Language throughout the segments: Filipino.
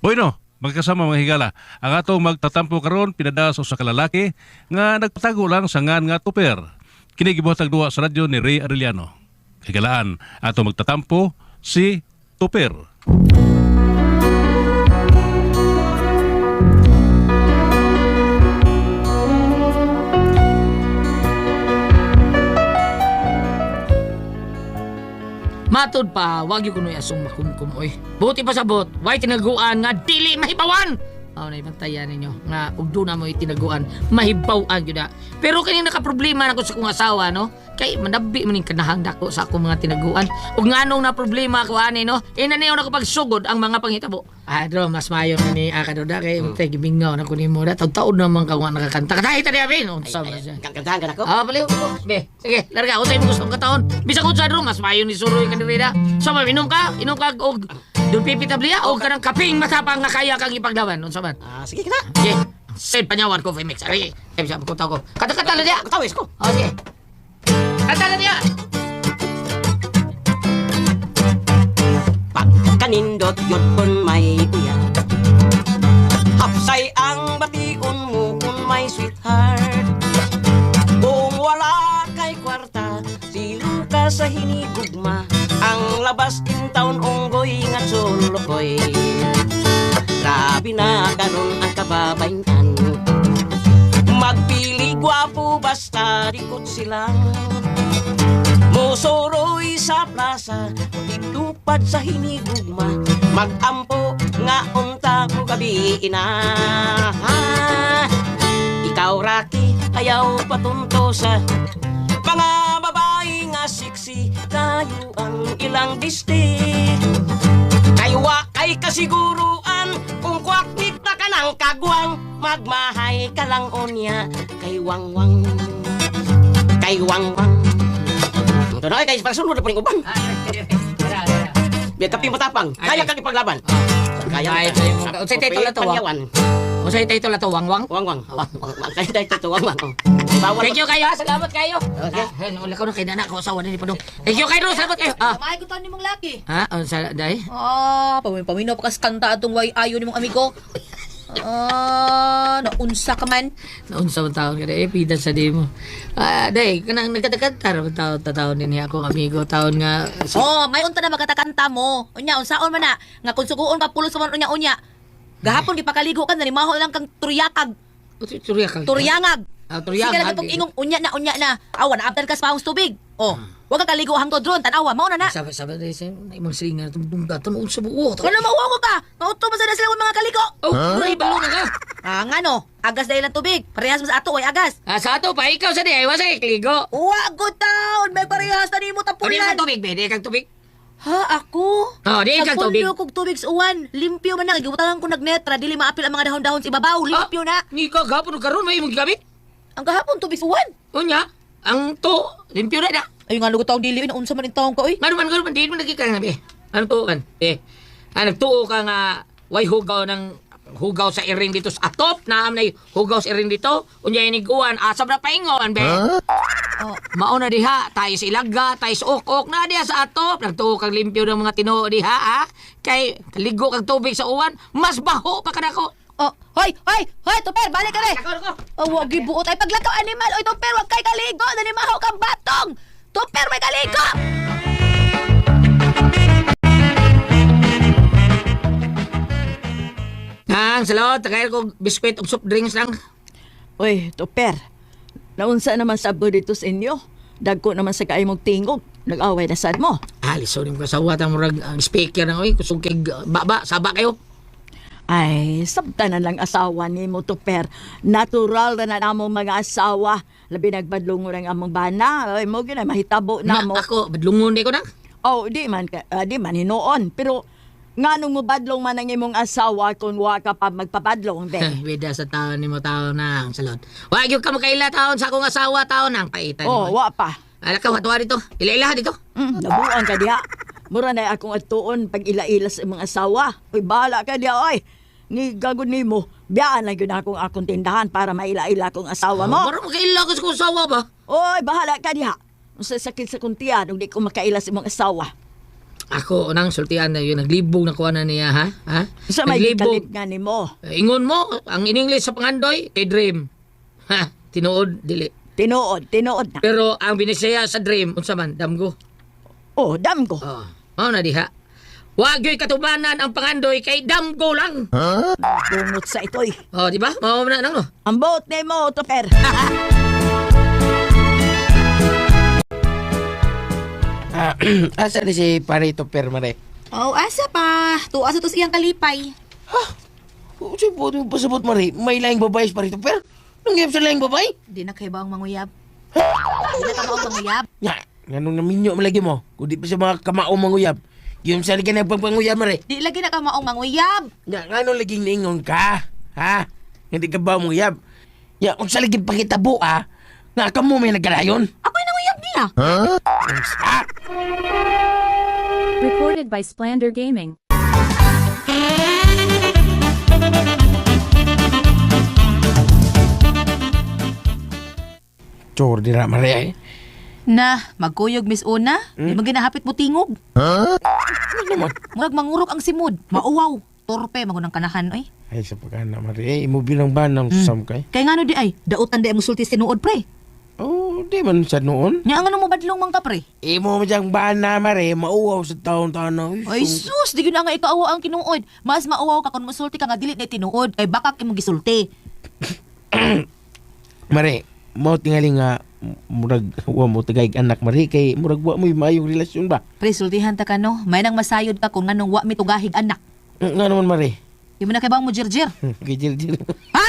Bueno, magkasama mga higala. Ang atong magtatampo karon pinada sa usa ka lalaki nga nagpatago lang sa ngan nga tuper. Kini gibuhatag duwa sa radyo ni Ray Arellano. Higalaan, ato magtatampo si Tuper. Matod pa, wag yung kunoy asong makumkum oy. Buti pa sabot, way tinaguan nga dili mahibawan. Aw na ibantayan ninyo nga ug do na mo itinaguan mahibawan gyud. Pero kini naka problema na ko sa kong asawa no. Kay manabi man ning kanahang dako sa akong mga tinaguan. Ug nganong na problema ko ani no. Ina niyo na kapag sugod ang mga pangitabo. Ah, dro mas mayo na ni akadoda kay mm. tay gibingaw na ko nimo da taud-taud naman ka nga nakakanta. Kadahi ta diya bin. Unsa man siya. Kankantahan ka na ko? Ah, baliw. Be, sige, larga ako sa imong gustong kataon. Bisa ko sa drum, mas mayo ni Suroy ka nila. So, man, inom ka, inom ka, og doon pipitablia, og kanang kaping matapang nga kaya kang ipaglaban. Unsa man? Ah, sige ka na. Sige, send panyawan ko, Femix. Ari, ay, sabi ko tao ko. Kata-kata lang niya. Tawis ko. O, Pagkanindot yun kun may uya Hapsay ang bation mo kung may sweetheart. Kung wala kay kwarta Silo ka sa hinigugma. Ang labas in taon unggoy nga sulukoy. Grabe na karon ang kababayan Magpili gwapo basta dikot silang Musuroy sa plaza, titupad sa hinigugma. Magampo nga unta ko gabi ina. Ikaw Rocky, ayaw patunto sa Mga babae nga siksi, tayo ang ilang disti Kayo kay kasiguruan, kung kwaknik na ka ng kagwang Magmahay ka lang unya, kay wangwang. Kay wangwang ito na, kay para sunod na po rin uban. Biya kaping matapang. Kaya kang ipaglaban. Kaya. Unsay title na to. Unsay title na to, Wangwang? Wang wang. Wang wang. Kaya tayo ito wang wang. oh. Thank you kayo, salamat kayo. Okay. Ah, hen, wala ko na kay nana ko asawa ni Padong. Thank you kayo, salamat kayo. Ah, Kamay ko taon ni mong laki. ha, unsa dai? Ah, paminaw pa kas kanta atong way ayo ni mong amigo. Ah, naunsa ka man. Naunsa man taon kada eh pida sa di mo. Ah, dai kanang nagkatakantar man taon ta taon din akong amigo taon nga Oh, may unta na magatakanta mo. Unya, unsaon man na nga kung suguon ka pulos man unya unya. Gahapon di pakaligo ka na maho lang kang turyakag, Turya ka. turyangag. Ah, Sige turyangag. na itong ingong unya na unya na. Awa na abdan ka sa pahong tubig. Oh, wag ka kaligo hangtod ron, tanawa mao na na. Sabi sabi dai sa imong silingan tum dum daton unsa buo. Kano mauwa ka? Mauto ba sa sila mga kaligo? Oh, huh? balo na ka. Ah, nga no, agas dahil ang tubig. Parehas mo sa ato, ay agas. Ah, sa ato pa ikaw sa di ay wasa ikligo. Uwa, good taon! May parehas na ni mo tapulan. kang tubig, be, di kang tubig. Ha, ako? Oh, di kang tubig. Nagpulyo kog tubig sa uwan. Limpyo man na. Gibutangan ko nagnetra. Dili maapil ang mga dahon-dahon sa ibabaw. Limpyo na. Ni ka gapon karon may imong gamit. Ang gahapon tubig sa uwan. Unya, ang to limpyo na da. Ayun nga, lugo taong dili. Naunsa man yung taong ka, oy. Ngano man ngano man di man nagkika nga be. Ano to kan? Eh. Ah, nagtuo ka nga way hugaw ng hugaw sa iring dito sa atop na am nay hugaw sa iring dito. Unya iniguan asab na paingon be. Oh. Mao na diha, tayo sa ilaga, tayo sa ok-ok na diha sa atop. Nagtuo kang limpyo ng mga tinuo diha ha. Kay ligo kang tubig sa uwan, mas baho pa kanako. Oh, hoy, hoy, hoy, tuper, balik ka rin. Ako, ako. Oh, wag gibuot ay paglakaw animal. Oy, tuper, wag kay kaligo. Dali mahaw kang batong. Tuper, may kaligo. Ang salot, tagay ko biskwit ug soft drinks lang. Uy, Toper. Naunsa naman sa dito sa inyo? Dagko naman sa kaimong tingog. Nag-away na sad mo. Ah, liso rin ko sa wata mo rag ang speaker na oy, kusog kay baba, saba kayo. Ay, sabta na lang asawa ni mo, Toper. Natural na na namong mga asawa. Labi nagbadlungo ng among bana. Ay, mo gina, mahitabo Na, na mo. ako, badlungon di ko na. Oh, di man, ah, di man hinoon. Pero, nga nung mo badlong man ang imong asawa kung wa ka pa magpapadlong, be. Bida sa taon ni mo taon na ang salot. Wag yung ka makaila taon sa akong asawa taon ang paitan oh, mo. wa pa. Ala ka, watuwa dito. Ila-ila dito. Mm, nabuan ka diha. Mura na akong atuon pag ila-ila sa imong asawa. Uy, bahala ka diha, oy. Ni gagod ni mo, biyaan lang yun akong akong tindahan para maila-ila akong asawa mo. Para makaila ko sa akong asawa ba? Oy, bahala ka diha. Kung sa sakit sa kuntiyan, kung di ko makaila sa imong asawa. Ako nang sultian na yun, naglibog na kuha na niya, ha? Ha? Sa may kalit nga ni mo. Eh, Ingon mo, ang in English sa pangandoy, kay Dream. Ha? Tinuod, dili. Tinuod, tinuod na. Pero ang binisaya sa Dream, unsa man, damgo. Oh, dam ko. Oh, mao na diha. Wag yo'y katubanan ang pangandoy kay damgo lang. Dumot sa ito'y. Oh, di ba? Mao na nang no. Ang boat ni mo, Tupper. Ah, asa ni si Parito Permare? Oh, asa pa. Tuwa sa tos iyang kalipay. Oh, si po mo pasabot mare, may laing babae si Parito Per. Nangyayap sa laing babae? Di na kayo ba ang manguyab? Di na ka ba ang manguyab? Nya, nganong naminyo malagi mo? Kung di pa sa mga kamao manguyab. Yung sa ligan ng pangpanguyab mare. Di lagi na ka maong manguyab. Nya, nganong laging niingon ka? Ha? Hindi ka ba manguyab? Ya, kung sa lagi pakitabo ah, nga ka mo may nagkalayon. Ako'y nanguyab niya. Ah, Recorded by Splander Gaming. Chor, di na mare eh. Na, magkuyog Miss Una. Di man ginahapit mo tingog. Ano naman? Murag mangurok ang simod. Mauwaw. Torpe, magunang kanahan, oy. Ay, sa pagkana mare eh, imo bilang ba ng susam kay? Kaya nga no di ay, dautan di ay musulti sinuod, pre. Oh, di man sa noon. Nya nga mo badlong man ka, pre. Imo mo diyang bana mare, mauwaw sa taon-taon na. Ay sus, di gyud na nga ikaawa ang kinuod. Mas mauwaw ka kung musulti ka nga dili na tinuod. Kay baka kimo gisulti. Mare, mo tingali nga murag wa mo tagay anak mare kay murag wa mo mayong relasyon ba? Pre, sultihan ta ka no. May nang masayod ka kung nganong wa mi tugahig anak. Nga nga naman mare. Di mo na kay bang mo jirjir. Gijil jil. Ha?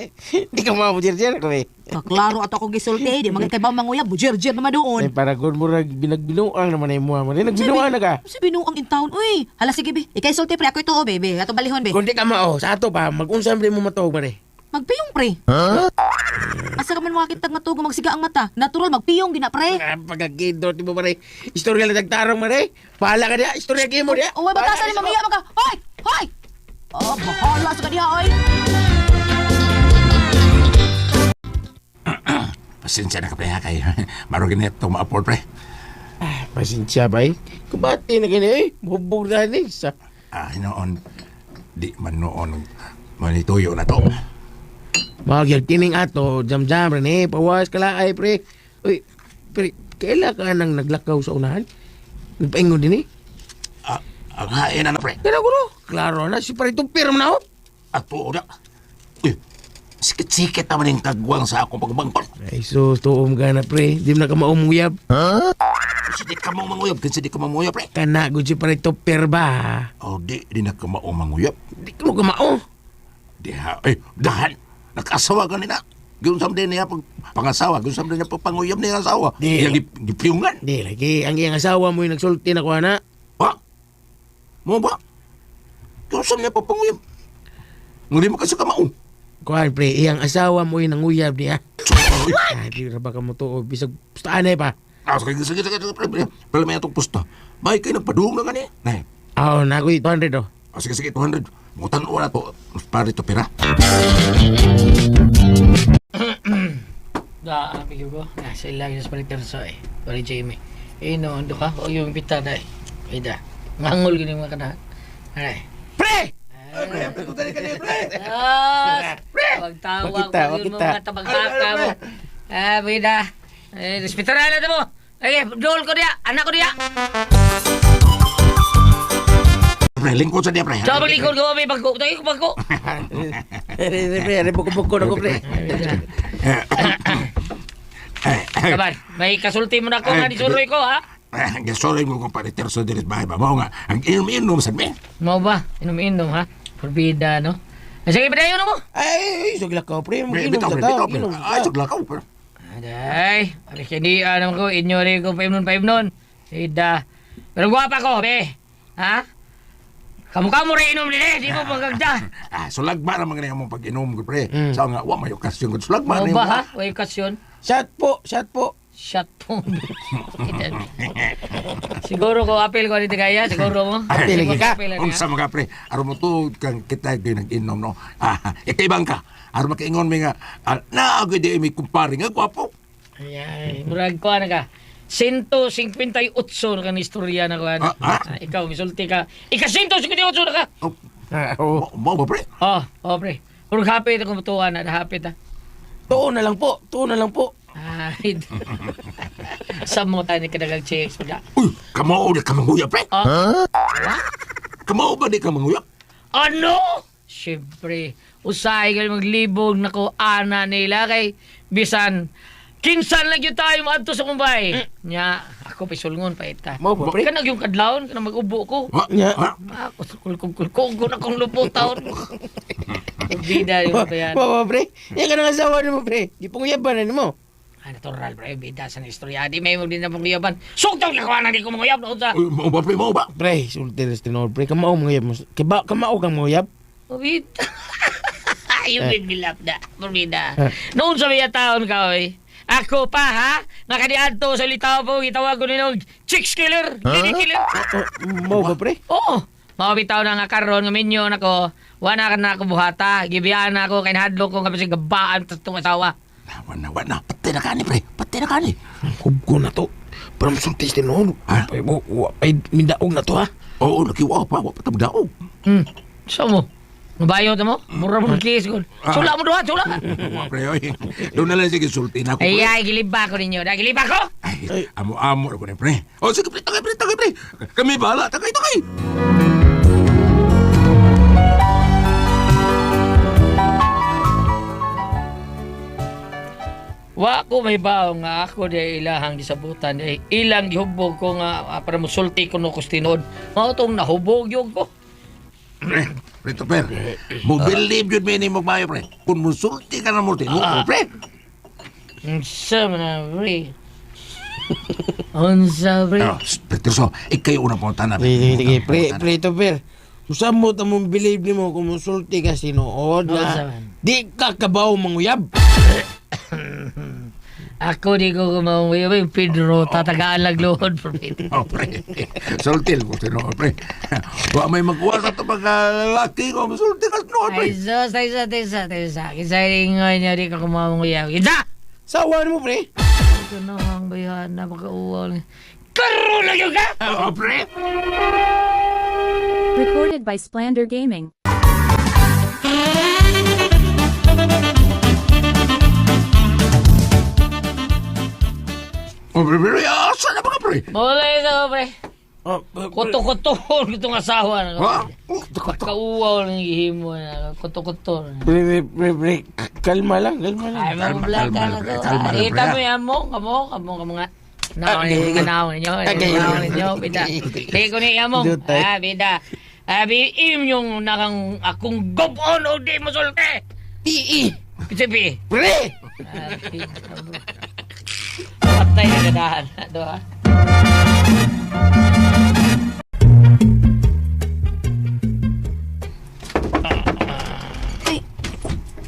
Di ka mo jil jil ko eh. Kaklaro ato ako gisulti. Di man kay bang manguyab, bujirjir naman doon. Ay para kun murag binagbinuang naman ay mo mare. Nagbinuang na ka. Si binuang in town. Uy, hala sige be. Ikay sulti pre, ako ito, bebe. Ato balihon, be. Kung di ka mao, sa ato pa mag-unsam mo matog mare. Magpiyong, pre. Asa ka man makakita nga tugo magsiga ang mata. Natural, magpiyong, gina, pre. Ah, pagkakido ti mo mare. Istorya lang nagtarong mare. Pahala ka dia, istorya kay mo dia. Uy, batasan ni mamiya maka. Hoy! Hoy! Oh, bahala sa kaniya, oy. Pasensya na ka pre ha kay maro ganit itong ma-afford pre. Ah, pasensya ba eh. Kubati na gani eh. Bubog na ni sa Ah, noon di man noon manituyo na to. Magyag kining ato, jam-jam rin eh, pawas ka laay, pre. Uy, pre, kaila ka nang naglakaw sa unahan? Nagpaingon din eh. Ah, ang hain na na pre. Kaya ko klaro na, si paritong pirm na oh. At tuo na. Uy, sikit-sikit naman yung kagwang sa akong pagbangkot. Ay, so, tuom ka na, pre. Di mo na ka maumuyab. Kasi di ka mong manguyab, kasi di ka manguyab pre. Kana, gud si paritong pir ba? O di, di na ka maong manguyab. Di ka mo ka mao. Di ha, ay, dahan. Nakasawa ka nila. Giunsam din niya pag pangasawa, giunsam din niya pag panguyab niya asawa. Di. Gip- gipiyungan. Di, lagi, ang iyang asawa mo yung nagsulti na ko, na. Mo ba? Giunsam niya pag panguyab. Ngunit mo kasi ka maong. Kuhan, pre, iyang asawa mo yung nanguyab niya. Ah, di ra ba ka mo to, bisag, pustaanay pa. Ah, sige, sige, sige, sige, pre. Pala may atong pusta. May kayo nagpadung na gani. Nay, Ah, oh, nakoy 200 oh. ah, sige, sige, 200. Mutan ko na to. Pare to pera. Da, ang pigil ko. Na, sa ilang sa palitan sa eh. Pari Jamie. Eh, no, ando ka. O yung pita da eh. Ay da. Ngangol gini mga kanahan. Ay. Pre! Ah! Magtawa ko Makita, yun makita. mga tabaghaka mo. Ah, bida. Eh, respetaran na mo. Ay, dol ko diya. Anak ko diya. Pre, lingkod sa niya, pre. Sa maglingkod ko, may bagko. Tayo ko bagko. Pre, pre, pre, buko-buko na ko, pre. Kaban, may kasulti mo na ako nga di suroy ko, ha? Eh, sorry mo kung pare terso diris bahay ba. Mao nga, ang inom-inom sa me. Mau ba? Inom-inom, ha? Forbida, no? Ah, Sige, padayon mo. Ay, sugla ka, pre. Bitaw, bitaw, inom Ay, sugla ka, pre. Aday, alis ka di, alam ko, inyori ko paimnon paimnon. Ida. Pero gwapa ko, be. Ha? Kamukha mo rin inom eh, di mo magagda. Ah, sulagba naman nga mong pag-inom pre. Mm. Sa nga, wa may okasyon ko. Sulagba Mau na ba, mo. ha? Way kasyon. Shot po, shot po. Shot po. siguro ko apel ko dito kaya, siguro mo. Apel lagi ka? Unsa mga pre, aron mo to kang kita gyud nag-inom no. Ah, ikaybang ka. Aron makaingon mi nga ah, naa gyud di mi kumpare nga gwapo. Ay, murag ko na ka. 158 na ka ni istorya na kuan. Ah, ah. Ah, ikaw misulti ka. Ika 158 na ka. Oh, Ah, oo. mo ba, pre? Oh, oh pre. Puro hapit ako mutuan na hapit ah. Tuon na lang po. Tuon na lang po. Ay. Sa mo tayo ni kadagang chicks pala. Uy, kamao di ka manguyap, pre. Oh. Kamao ba di ka manguyap? Ano? Siyempre, usahay ka maglibog na ko ana nila kay bisan kinsan lang yun tayo maadto sa kumbay. Nya, ako pisulngon pa ita. Mo ba, pre? Kanag yung kadlawon, kanang mag-ubo ko. Ha? Nya. Ha? Ako sa kulkul-kulkul ko na kong luputaw. Bida yung ba yan? Mo ba, pre? Yan ka nang asawa ni mo, pre. Di pong yaban na mo. Ah, natural, pre. Bida sa istorya. Di may mo din na pong yaban. Suktong na kawanan di ko mga yab. Naunsa. Uy, mo ba, pre? Mo ba? Pre, sulti res tinor, pre. Kamao mga yab mo. Kamao kang mga yab. Bida. Yung bigilap na. Bida. Ah. Noon sa mga taon ka, oy. Ako pa, ha? Nakadiadto sa litaw po, itawag ko ninong chicks killer, lady killer. Oh, mo ba, pre? Oo. Mga bitaw na nga karon nga minyo nako. Wala ka na ako buhata. Gibiyaan na ako kay hadlo ko kapag gabaan sa itong asawa. Wana, wana. Patay na kani, pre. Patay na kani. Hubgo na to. Para masulti sa tinor. Ha? Ay, mindaog na to, ha? Oo, nakiwa pa. Wa patabdaog. Hmm. So mo. Mabayo ta mo? Mura mo ng kiss ko. Sula mo duha, sula. Wa, pre, oy. Doon na lang sige sulti na ako, Ay, ay, giliba ko ninyo. Da, giliba ko! Ay, amo-amo ako ni pre. O, sige, pre. Tagay, pre. Tagay, pre. Kami bahala. Tagay, tagay. Wa ko may bao nga ako di ilahang gisabutan di ilang gihubog ko nga ah, para musulti ko no kustinod. Mao tong nahubog yun ko. Pre, pre, to, pre. Mo believe yun, mini mo mayo, pre. Kung musulti ka na mo, tinuo, pre. Unsa man na pre. Unsa pre. Ah, Pre, Tirso, una po tanan. Pre, sige, sige, pre, pre, to, pre. Usam mo tamong believe ni mo kung musulti ka sinuod na di ka kabaw manguyab. Ako di ko kumawi yung Pedro tatagaan lang lohod for me. Oh, pre. Sultil mo, tinuo, pre. Wa may magkuha sa ito mga lalaki ko. Musulti ka, tinuo, pre. Ay sus, ay sus, ay sus, ay sus. Kisa ingoy niya di ka kumamuyaw. Kisa! Sawa mo, pre. Ito na ang bayan na makauwal. Karo lang yung ka! Oh, pre. Recorded by Splander Gaming. Oh, pre, pre. Asa na mga, pre? Mulay sa pre. Oh, Kuto-kuto itong asawa na. Ha? Kauwaw ng ihimo na. Kuto-kuto. pre, pre, pre, pre. Kalma lang, kalma lang. Ay, Kalma, mga lang, na to. Kamo ha? yan mo. Kamo, kamo, kamo nga. Naon ninyo, naon ninyo. Naon ninyo, bida. Di ko niya mo. Ah, bida. Abi, im yung nakang akong gobon o di mo sulti. Ii, Pitsipi. pre. Ah, bida. Patay na gadahan. Ito ha. Ay,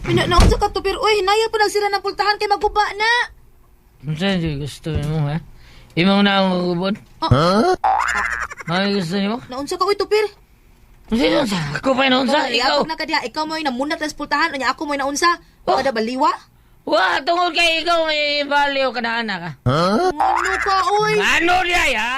pinanaon sa katupir. Uy, hinaya pa nagsira ng pultahan kay maguba na. Ano saan yung gusto mo, ha? Imong na akong gubon? Ah. Ano gusto niyo? Naunsa ka, uy, tupir. Sino sa? Ako pa yun sa? Ikaw? Ikaw na kadiha, ikaw mo yung namunat ng pultahan, unya ako mo yung naunsa. Oh. Kada baliwa? Wa, tungkol kay ikaw may baliw ka na anak, ha? Ano ka, uy? Ano niya, ya?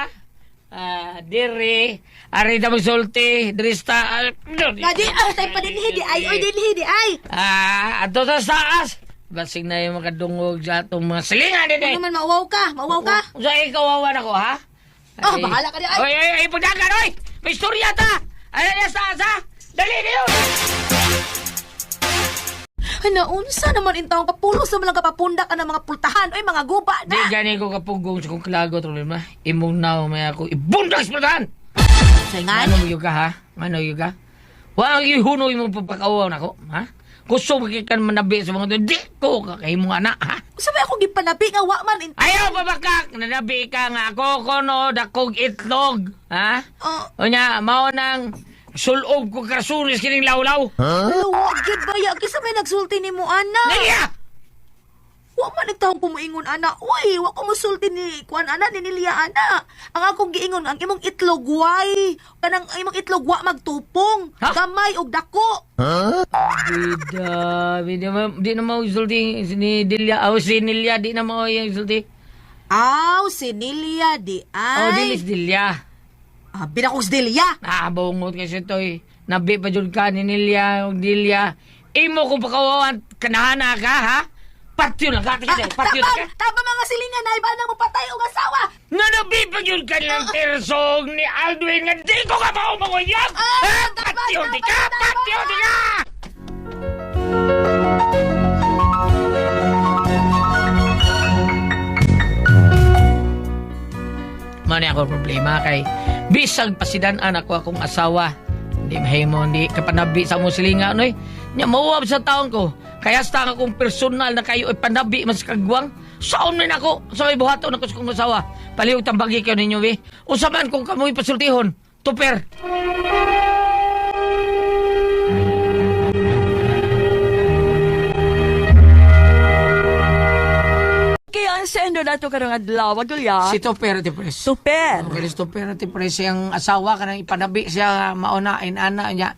Ah, diri, ari na magsulti, drista, ah, Nga di, ah, tayo pa dinhi, di ay, uy, dinhi, di ay. Ah, ato sa saas. Basig na yung makadungog sa atong mga silingan din eh. Ano naman, mauwaw ka, mauwaw ka. Sa ikaw awan ako, ha? Ah, bahala ka di, ay. Oy, oy, oy, pagdagan, oy! May istorya ta! Ano niya sa asa? Dali niyo! Ay, naunsa naman intawang kapulos naman lang kapapunda ka ng mga pultahan. Uy, mga guba Di na. gani ko kapugong sa kong klago, problema. Imong naw may ako ibundag sa pultahan! Sayangan. Ano mo yung ka, ha? Ano yung ka? Wa ang ihuno yung pagpakauaw na ko, ha? Gusto mo kikan manabi sa mga to, di ko kakay mga anak, ha? Sabi ako gipanabi nga wa man. in- Ayaw pa bakak! Nanabi ka nga ako kono dakog itlog, ha? Ah, O niya, mao nang sulob ko karasunis kining lawlaw. Huh? Wa gyud baya kisa may nagsulti nimo ana. Naliya! Wa man itawang pumuingon ana. Uy, wa ko musulti ni kuan ana ni Nilia ana. Ang akong giingon ang imong itlog way. Kanang imong itlog wa magtupong. Ha? Gamay og dako. Bida, bida, ma- di na mo isulti ni Delia, o si Nelia, di na mo yung isulti. Aw, si Nilia di Oh, ay. dilis dilya. Ah, binakos Delia. Nakabungot kasi ito eh. Nabi pa dyan ka ni Nilya, o Dilya. Imo ko pakawawan, kanahana ka ha? Patyo lang ka, kasi patyo lang ka. Tama, tama mga silingan na iba nang mo patay og asawa. Nga nabi pa dyan ka ng persong ni Aldwin nga di ko ka pa umanguyab! Ah, Ha? tama, Patyo tama, di ka! tama. Patyo di ka! Mani ako problema kay bisag pasidan anak ko akong asawa. Hindi mahimo hindi kapanabi sa musilinga no Nya mauwab sa taon ko. Kaya sa akong personal na kayo ay panabi mas kagwang. Saon man ako sa may buhaton ako sa asawa. Palihog tambagi kayo ninyo we. Usa man kung kamoy pasultihon. Tuper. Sendo na ito karong adlaw, Gulya. Si Tuper ti pres. Super. Okay, si Tuper ti pres ang asawa kanang ipanabi siya mauna inana niya.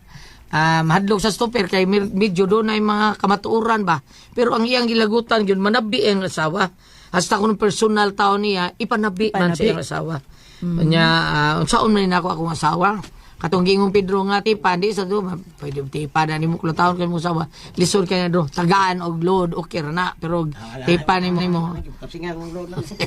Ah, mahadlok sa stopper kay mir- medyo doon ay mga kamatuuran ba. Pero ang iyang gilagutan yun manabi ang asawa. Hasta kung personal tao niya ipanabi, man Ipanabi. siya ang asawa. Kanya uh, unsaon man nako akong asawa. Katong gingong Pedro nga tipa di sa do pwede tipa na nimo kulo taon kay mo asawa. Lisod kay na do tagaan og load okay ra na pero tipa nimo nimo. Kasi nga, kung load lang siya.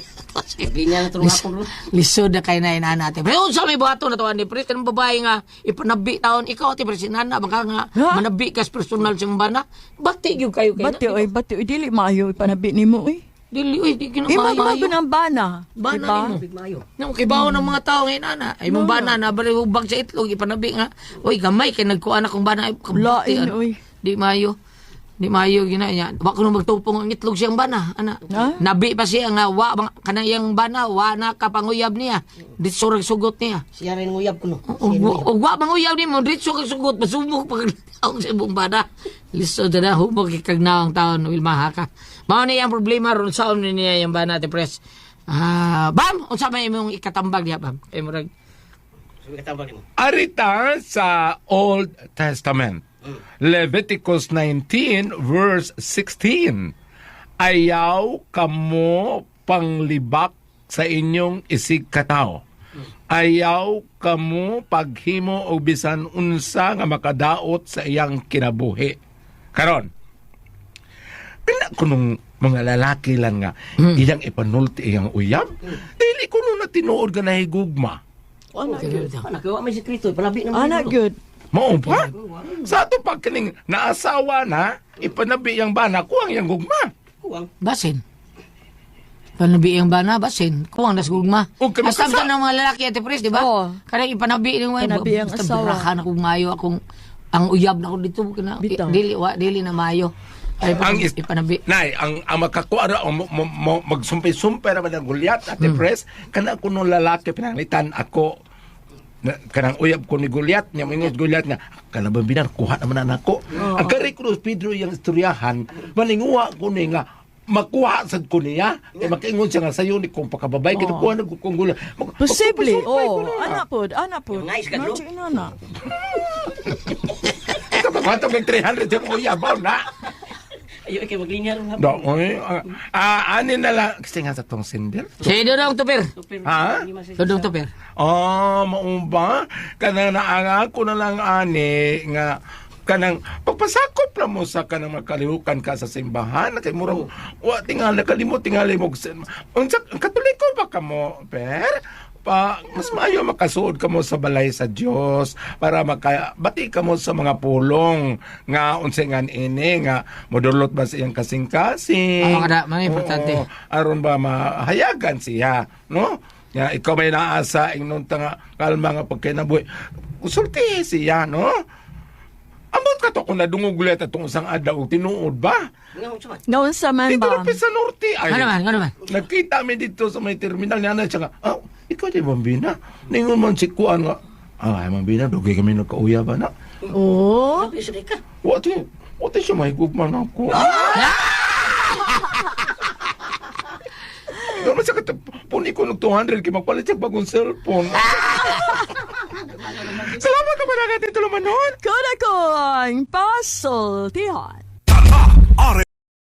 Ganyan na tulong ako, bro. lisod na kay na inana natin. Pero unsa may buhato na to ani pre kanang babae nga ipanabi taon ikaw ti pre sinana baka nga manabi kas personal siyang bana. Bati gyud kayo kay Bati oy, bati oy, dili maayo ipanabi ni mo oy. Dili oy di kinamayo. mo ng bana. Bana diba? nimo. Big Mayo. Nang kibaw ng mga tao ngayon ana. Ay mong bana na bali hubag sa itlog ipanabi nga. Oy gamay kay nagkuan akong bana ay Lain, oy. Di mayo. Di mayo gina niya. Wa ko nang magtupong ang itlog siyang bana ana. Ha? Nabi pa siya nga wa iyang bana wa na kapanguyab niya. Di surag sugot niya. Siya rin nguyab ko, no? O, wa manguyaw ni mo dito kag sugot masubok pag ang sa ibong bana. Listo na na humog ikagnaw ang taon Wilma ka. Mao ni ang problema ron sa ni niya yung bana te press. Ah, bam, unsa may imong ikatambag diha bam? Kay murag. Arita sa Old Testament. Leviticus 19 verse 16. Ayaw kamo panglibak sa inyong isig katao. Ayaw kamo paghimo og bisan unsa nga makadaot sa iyang kinabuhi. Karon. Pila kunong mga lalaki lang nga iyang ipanulti iyang uyab. Dili kuno na tinuod nga nahigugma. O, anak, yun. Anak, wa may sekreto. Panabi naman. Anak yun, no? good. Mao ba? Sa ato pag kining naasawa na, ipanabi yang bana, kuwang yang gugma. Kuwang. basin. Panabi ang bana basin, kuwang nas gugma. Kasal- sa ng mga lalaki ate press, di ba? Oo. Kanang ipanabi ng mga Panabi ang basta asawa. barahan ako mayo akong ang uyab na ako dito Bitaw. dili wa dili na mayo. Ay Ang is- ipanabi. Nay, ang, ang makakuara, ang magsumpay-sumpay naman ng gulyat at press, kana kuno lalaki pinanglitan ako, na, kanang uyab ko ni Gulyat, niya mingos Gulyat nga, kana ba binar, kuha naman na nako. Ang kari ko Pedro yung istoryahan, maninguha ko ni nga, makuha sad ko niya, eh makaingon siya nga sayo ni kung pakababay, kinukuha na kung gulyat. Mag- Posible. Oh, na. anak pod, anak pod. Nice ka, Drew. Nachi inana. Kapag may 300 yung uyabaw na. Ayaw, ikaw maglinya rin. Do, oy, ah, ah, ani na lang, kasi nga sa tong sinder. Say dodong tuper. Ha? Dodong tuper. Ah, maumba. Kanang naanga ko na lang ani nga kanang pagpasakop na mo sa kanang makalihukan ka sa simbahan kay murang wa tingali kalimot tingali mo unsa katoliko ba ka mo per pa mas maayo makasuod ka mo sa balay sa Dios para maka bati ka mo sa mga pulong nga unsa nga ini nga modulot ba sa iyang kasing-kasing Oo, kada, mga importante. Oo, aron ba mahayagan siya no ya ikaw may naasa ingnon ta nga kalma nga pagkinabuhi usulti siya no Amot ka to kung nadungog ulit atong isang adlaw tinuod ba? Ngayon sa man Dito ba? na sa norte ay. Ano man, ano man. Nagkita mi dito sa may terminal niya na siya nga, ah, ikaw di bambina. Ningon man si Kuan nga, ah, ay bambina, dugay kami nagkauya ba na? Oh. Sabi, sabi ka. Wati, wati siya mahigugman ako. Doon sa kata, puni ko ng 200 kay magpalit siya bagong cellphone. Salamat naman ang ating tulumanon. Kuna ko ang puzzle tihan.